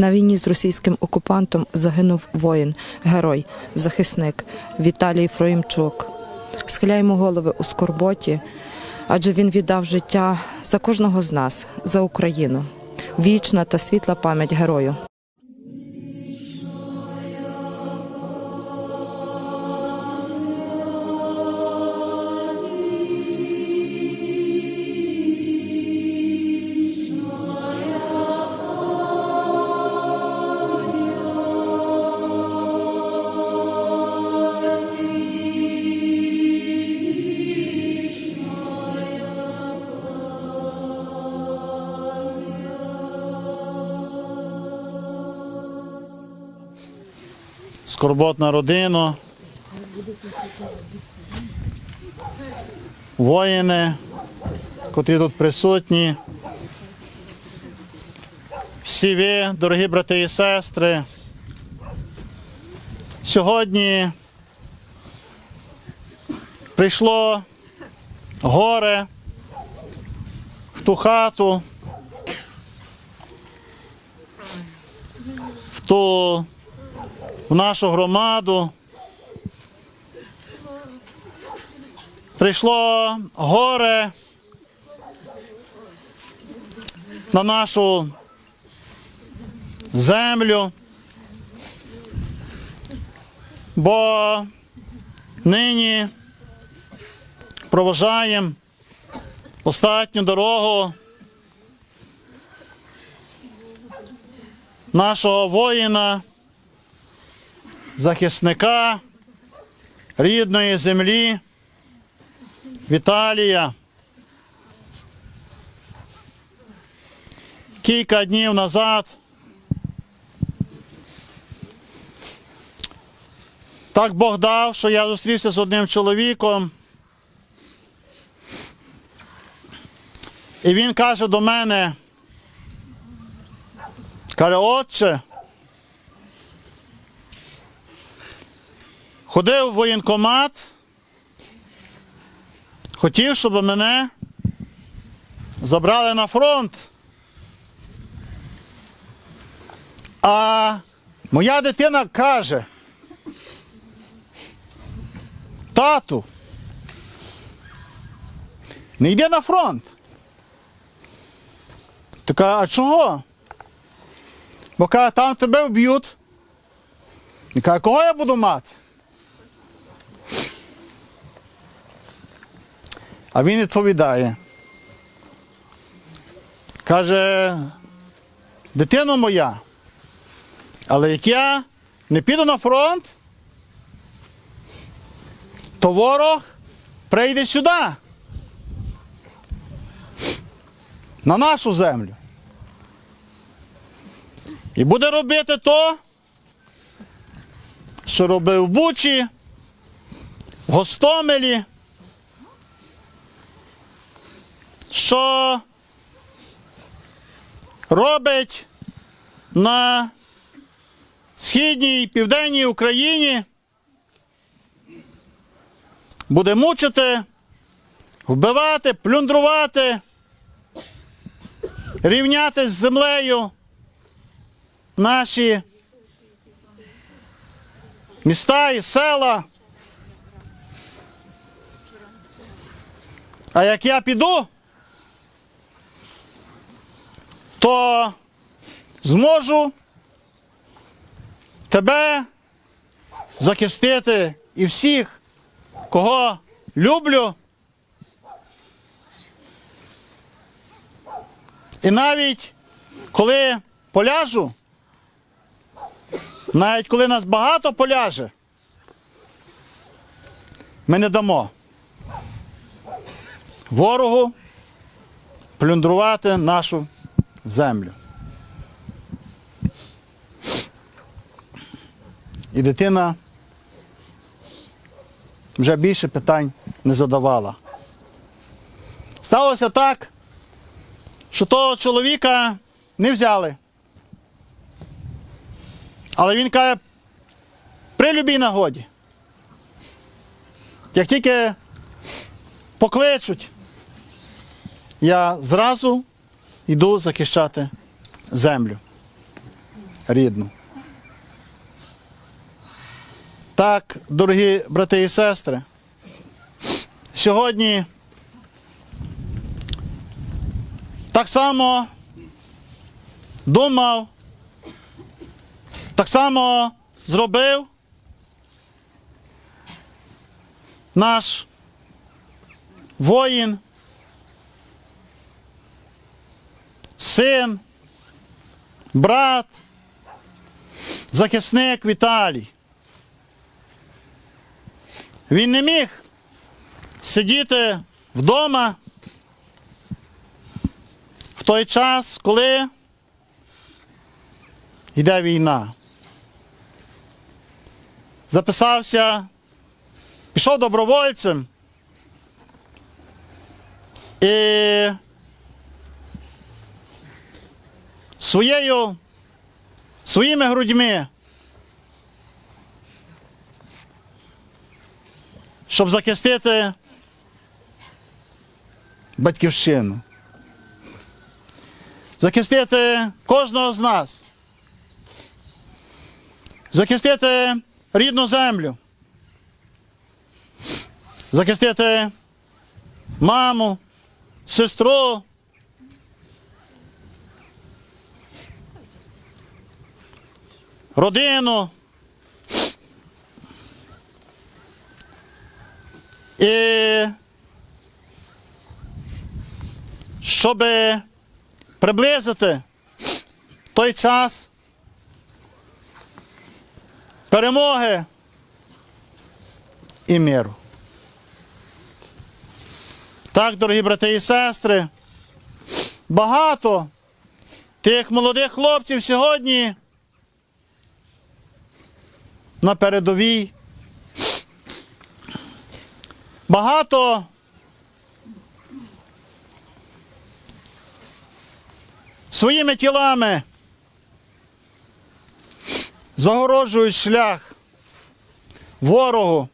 На війні з російським окупантом загинув воїн, герой, захисник Віталій Фроїмчук. Схиляємо голови у скорботі, адже він віддав життя за кожного з нас, за Україну. Вічна та світла пам'ять герою. Скорботна родина, воїни, котрі тут присутні. Всі ви, дорогі брати і сестри, сьогодні прийшло горе в ту хату, в ту в нашу громаду. Прийшло горе на нашу землю, бо нині проважаємо остатню дорогу нашого воїна захисника рідної землі Віталія. Кілька днів назад так Бог дав, що я зустрівся з одним чоловіком. І він каже до мене, каже, отче, Ходив в воєнкомат, хотів, щоб мене забрали на фронт. А моя дитина каже, тату, не йди на фронт. Така, а чого? Бо каже, там тебе вб'ють. І каже, кого я буду мати? А він відповідає. Каже, дитино моя, але як я не піду на фронт, то ворог прийде сюди. На нашу землю. І буде робити то, що робив в Бучі, в Гостомелі. Що робить на східній і південній Україні, буде мучити, вбивати, плюндрувати, рівняти з землею наші міста і села. А як я піду, то зможу тебе захистити і всіх, кого люблю. І навіть коли поляжу, навіть коли нас багато поляже, ми не дамо ворогу плюндрувати нашу землю. І дитина вже більше питань не задавала. Сталося так, що того чоловіка не взяли. Але він каже, при любій нагоді. Як тільки покличуть, я зразу йду захищати землю. рідну. Так, дорогі брати і сестри, сьогодні так само думав, так само зробив наш воїн, син, брат, захисник Віталій. Він не міг сидіти вдома в той час, коли йде війна. Записався, пішов добровольцем і своєю, своїми грудьми, щоб захистити батьківщину захистити кожного з нас, захистити рідну землю, захистити маму, сестру. Родину. І щоби приблизити той час перемоги і миру. Так, дорогі брати і сестри, багато тих молодих хлопців сьогодні на передовій. Багато своїми тілами загороджують шлях ворогу,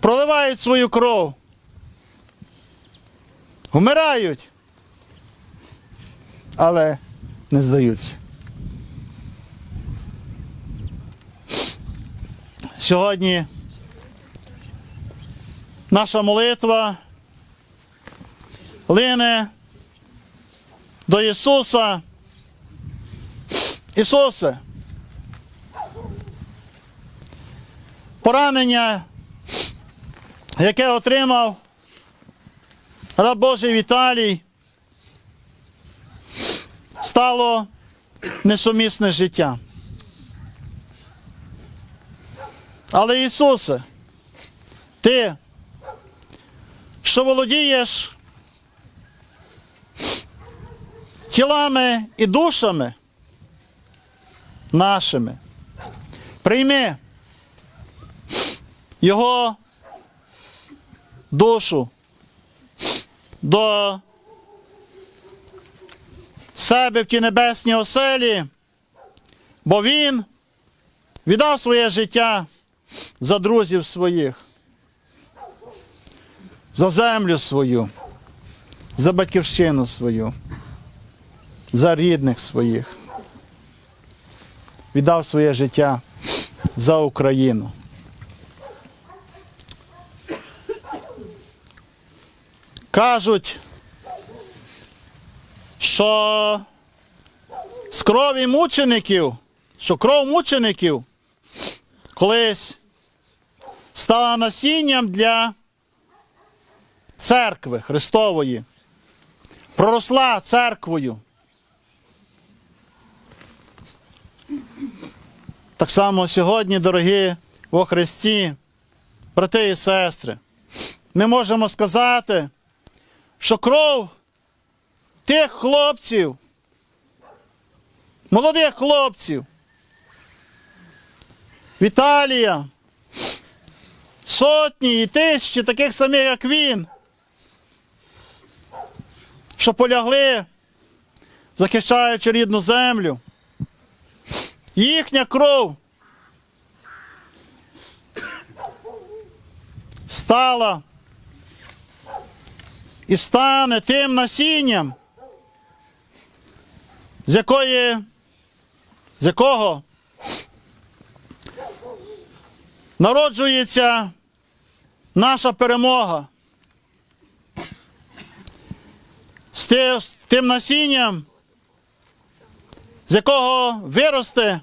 проливають свою кров, вмирають, але не здаються. Сьогодні наша молитва лине до Ісуса. Ісусе. Поранення, яке отримав раб Божий Віталій, стало несумісне з Але Ісусе, Ти, що володієш тілами і душами нашими. Прийми Його душу до себе в ті небесні оселі, бо Він віддав своє життя за друзів своїх, за землю свою, за батьківщину свою за рідних своїх. Віддав своє життя за Україну. Кажуть, що з крові мучеників, що кров мучеників колись стала насінням для церкви Христової, проросла церквою. Так само сьогодні, дорогі во Христі, брати і сестри, ми можемо сказати, що кров тих хлопців, молодих хлопців, Віталія, сотні і тисячі таких самих, як він, що полягли, захищаючи рідну землю. Їхня кров стала і стане тим насінням, з якої, з якого народжується наша перемога. З тим насінням, з якого виросте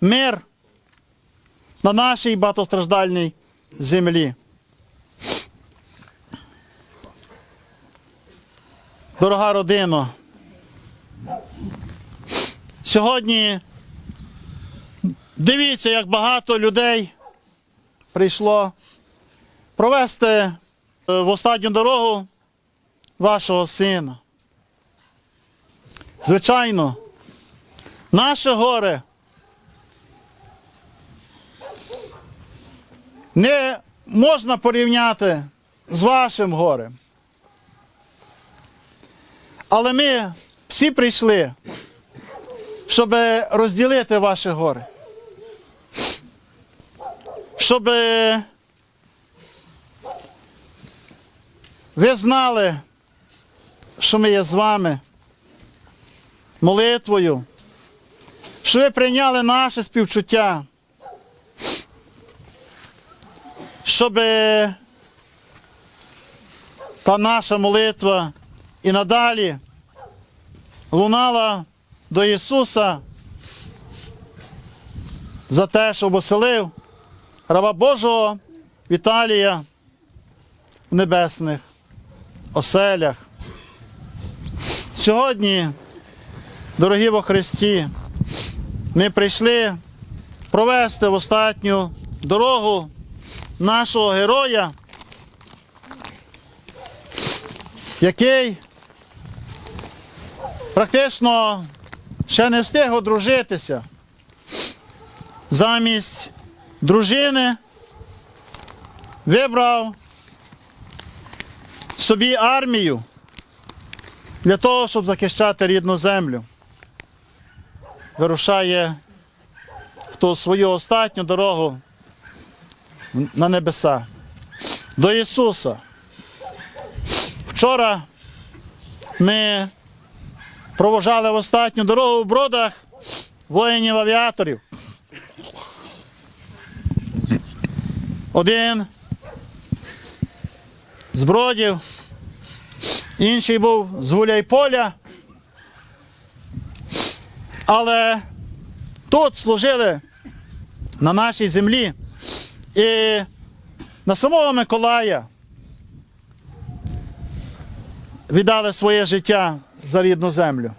мир на нашій багатостраждальній землі. Дорога родино, сьогодні дивіться, як багато людей прийшло провести е, в останню дорогу вашого сина. Звичайно, наше горе не можна порівняти з вашим горем. Але ми всі прийшли, щоб розділити ваше горе. Щоб ви знали, що ми є з вами молитвою, що ви прийняли наше співчуття, щоб та наша молитва і надалі лунала до Ісуса за те, щоб оселив раба Божого Віталія в небесних оселях. Сьогодні, дорогі во Христі, ми прийшли провести в останню дорогу нашого героя, який практично ще не встиг одружитися. Замість дружини вибрав собі армію для того, щоб захищати рідну землю. Вирушає в ту свою остатню дорогу на небеса до Ісуса. Вчора ми провожали в остатню дорогу в бродах воїнів авіаторів. Один з бродів, інший був з Гуляйполя. Але тут служили на нашій землі і на самого Миколая віддали своє життя за рідну землю.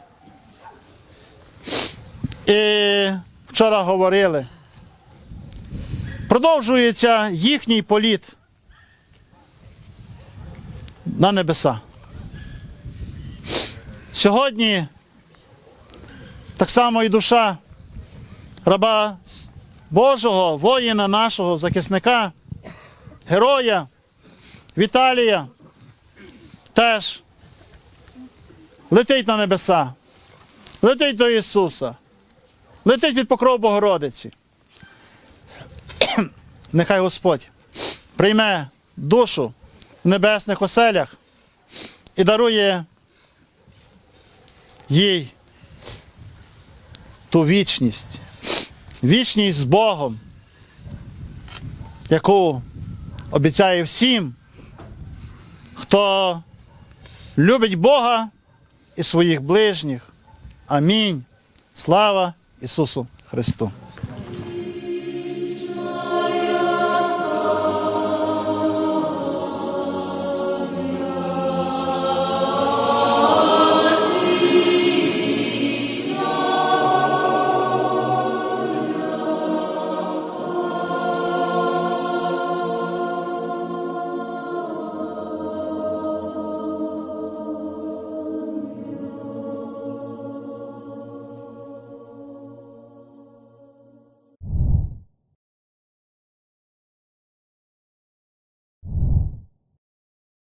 І вчора говорили, продовжується їхній політ на небеса. Сьогодні так само і душа раба Божого, воїна нашого, захисника, героя Віталія теж летить на небеса, летить до Ісуса, летить від покров Богородиці. Нехай Господь прийме душу в небесних оселях і дарує їй ту вічність, вічність з Богом, яку обіцяє всім, хто любить Бога і своїх ближніх. Амінь. Слава Ісусу Христу!